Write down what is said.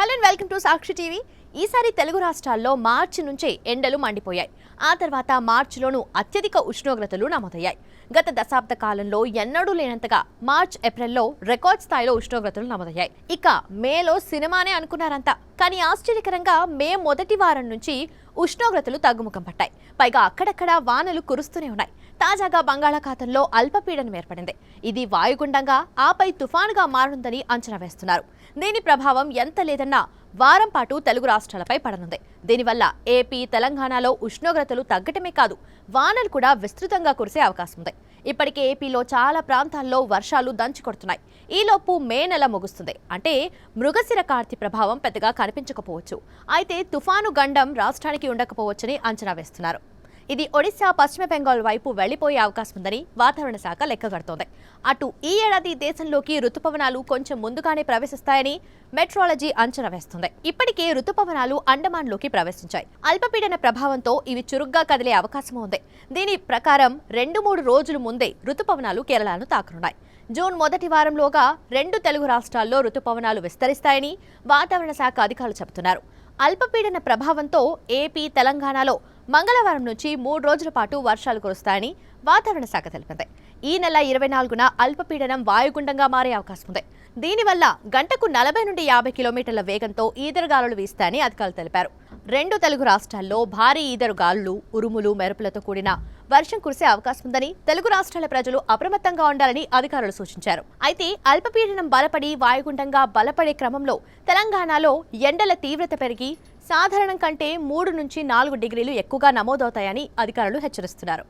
Hello and welcome to Sakshi TV. ఈసారి తెలుగు రాష్ట్రాల్లో మార్చి నుంచే ఎండలు మండిపోయాయి. ఆ తర్వాత మార్చిలోనూ అత్యధిక ఉష్ణోగ్రతలు నమోదయ్యాయి. గత దశాబ్ద కాలంలో ఎన్నడూ లేనంతగా మార్చ్ ఏప్రిల్లో రికార్డ్ స్థాయిలో ఉష్ణోగ్రతలు నమోదయ్యాయి. ఇక మేలో సినిమానే అనుకున్నారంతా కానీ ఆశ్చర్యకరంగా మే మొదటి వారం నుంచి ఉష్ణోగ్రతలు తగ్గుముఖం పట్టాయి. పైగా అక్కడక్కడ వానలు కురుస్తూనే ఉన్నాయి. తాజాగా బంగాళాఖాతంలో అల్పపీడనం ఏర్పడింది. ఇది వాయుగుండంగా ఆపై తుఫానుగా మారనుందని అంచనా వేస్తున్నారు. దీని ప్రభావం ఎంత లేదన్నా వారం పాటు తెలుగు రాష్ట్రాలపై పడనుంది. దీనివల్ల ఏపీ తెలంగాణలో ఉష్ణోగ్రతలు తగ్గటమే కాదు వానలు కూడా విస్తృతంగా కురిసే అవకాశం ఉంది. ఇప్పటికే ఏపీలో చాలా ప్రాంతాల్లో వర్షాలు దంచి కొడుతున్నాయి. ఈలోపు మే నెల ముగుస్తుంది. అంటే మృగశిర కార్తి ప్రభావం పెద్దగా కనిపించకపోవచ్చు. అయితే తుఫాను గండం రాష్ట్రానికి ఉండకపోవచ్చని అంచనా వేస్తున్నారు. ఇది ఒడిశా పశ్చిమ బెంగాల్ వైపు వెళ్ళిపోయే అవకాశం ఉందని వాతావరణ శాఖ లెక్కగడుతోంది. అటు ఈ ఏడాది దేశంలోకి రుతుపవనాలు కొంచెం ముందుగానే ప్రవేశిస్తాయని మెట్రాలజీ అంచనా వేస్తుంది. ఇప్పటికే రుతుపవనాలు అండమాన్లోకి ప్రవేశించాయి. అల్పపీడన ప్రభావంతో ఇవి చురుగ్గా కదిలే అవకాశం ఉంది. దీని ప్రకారం రెండు మూడు రోజుల ముందే రుతుపవనాలు కేరళను తాకనున్నాయి. జూన్ మొదటి వారంలోగా రెండు తెలుగు రాష్ట్రాల్లో రుతుపవనాలు విస్తరిస్తాయని వాతావరణ శాఖ అధికారులు చెబుతున్నారు. అల్పపీడన ప్రభావంతో ఏపీ తెలంగాణలో మంగళవారం నుంచి మూడు రోజుల పాటు వర్షాలు కురుస్తాయని వాతావరణ శాఖ తెలిపింది. ఈ నెల ఇరవై నాలుగున అల్పపీడనం వాయుగుండంగా మారే అవకాశం ఉంది. దీనివల్ల గంటకు నలభై నుండి యాభై కిలోమీటర్ల వేగంతో ఈదరుగాలులు వీస్తాయని అధికారులు తెలిపారు. రెండు తెలుగు రాష్ట్రాల్లో భారీ ఈదరుగాలులు ఉరుములు మెరుపులతో కూడిన వర్షం కురిసే అవకాశం ఉందని తెలుగు రాష్ట్రాల ప్రజలు అప్రమత్తంగా ఉండాలని అధికారులు సూచించారు. అయితే అల్పపీడనం బలపడి వాయుగుండంగా బలపడే క్రమంలో తెలంగాణలో ఎండల తీవ్రత పెరిగి సాధారణం కంటే మూడు నుంచి నాలుగు డిగ్రీలు ఎక్కువగా నమోదవుతాయని అధికారులు హెచ్చరిస్తున్నారు.